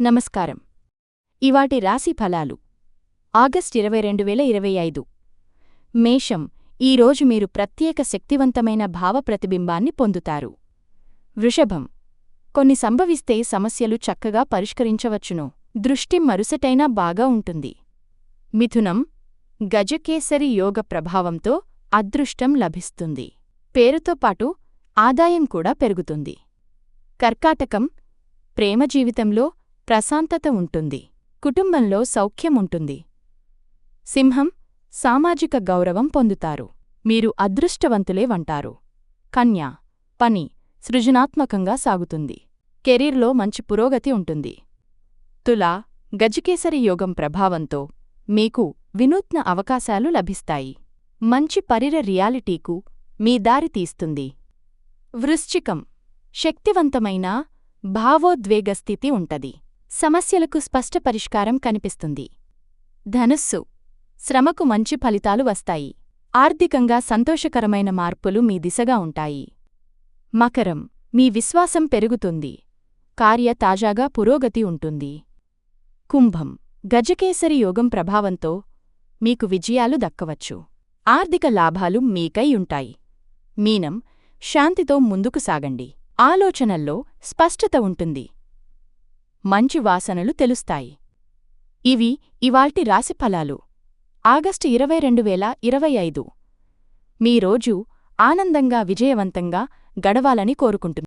నమస్కారం. ఇవాటి రాశి ఫలాలు. ఆగస్ట్ ఇరవై రెండు వేల ఇరవై ఐదు. మేషం ఈరోజు మీరు ప్రత్యేక శక్తివంతమైన భావ ప్రతిబింబాన్ని పొందుతారు. వృషభం కొన్ని సంభవిస్తే సమస్యలు చక్కగా పరిష్కరించవచ్చును. దృష్టి మరుసటైనా బాగా ఉంటుంది. మిథునం గజకేసరి యోగ ప్రభావంతో అదృష్టం లభిస్తుంది. పేరుతో పాటు ఆదాయం కూడా పెరుగుతుంది. కర్కాటకం ప్రేమ జీవితంలో ప్రశాంతత ఉంటుంది. కుటుంబంలో సౌఖ్యం ఉంటుంది. సింహం సామాజిక గౌరవం పొందుతారు. మీరు అదృష్టవంతులే వంటారు. కన్య పని సృజనాత్మకంగా సాగుతుంది. కెరీర్లో మంచి పురోగతి ఉంటుంది. తులా గజకేసరి యోగం ప్రభావంతో మీకు వినూత్న అవకాశాలు లభిస్తాయి. మంచి పరిర రియాలిటీకు మీ దారి తీస్తుంది. వృశ్చికం శక్తివంతమైన భావోద్వేగ స్థితి ఉంటది. సమస్యలకు స్పష్ట పరిష్కారం కనిపిస్తుంది. ధనుస్సు. శ్రమకు మంచి ఫలితాలు వస్తాయి. ఆర్థికంగా సంతోషకరమైన మార్పులు మీ దిశగా ఉంటాయి. మకరం. మీ విశ్వాసం పెరుగుతుంది. కార్య తాజాగా పురోగతి ఉంటుంది. కుంభం. గజకేసరి యోగం ప్రభావంతో మీకు విజయాలు దక్కవచ్చు. ఆర్థిక లాభాలు మీకై ఉంటాయి. మీనం. శాంతితో ముందుకు సాగండి. ఆలోచనల్లో స్పష్టత ఉంటుంది. మంచి వాసనలు తెలుస్తాయి. ఇవి ఇవాల్టి రాశిఫలాలు ఆగస్టు ఇరవై రెండు వేల ఇరవై ఐదు. మీ రోజు ఆనందంగా విజయవంతంగా గడవాలని కోరుకుంటున్నాను.